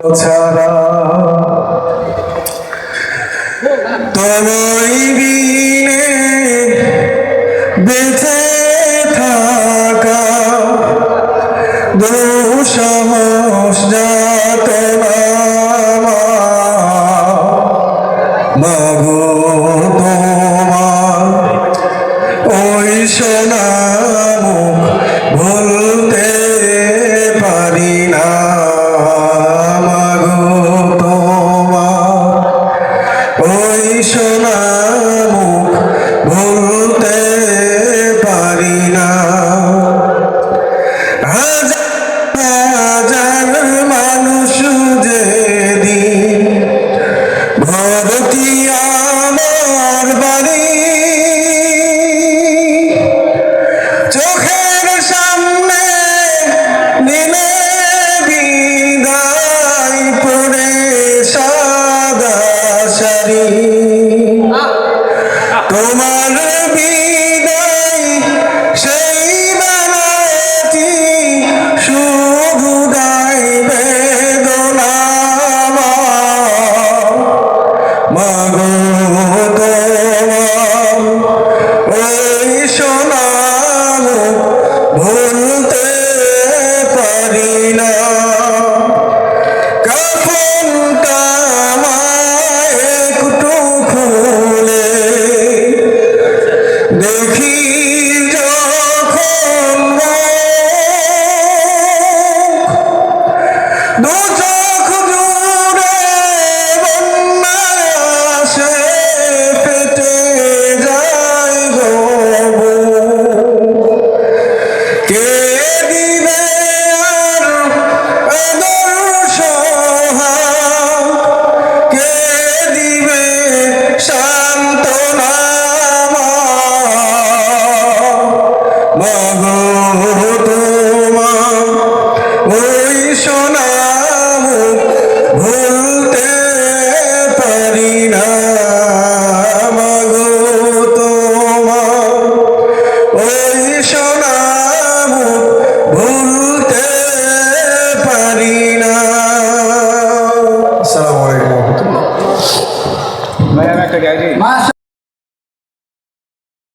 ছাড়া তবই বিনে বেঁচে থাকা দুঃসাহস যাত মাগো তোমার না মুখ ভুলতে Roma No, জানি না মাগো তোমার। ওই সোনাম ভুলতে পারি না আসসালামু আলাইকুম। একটা গাড়ি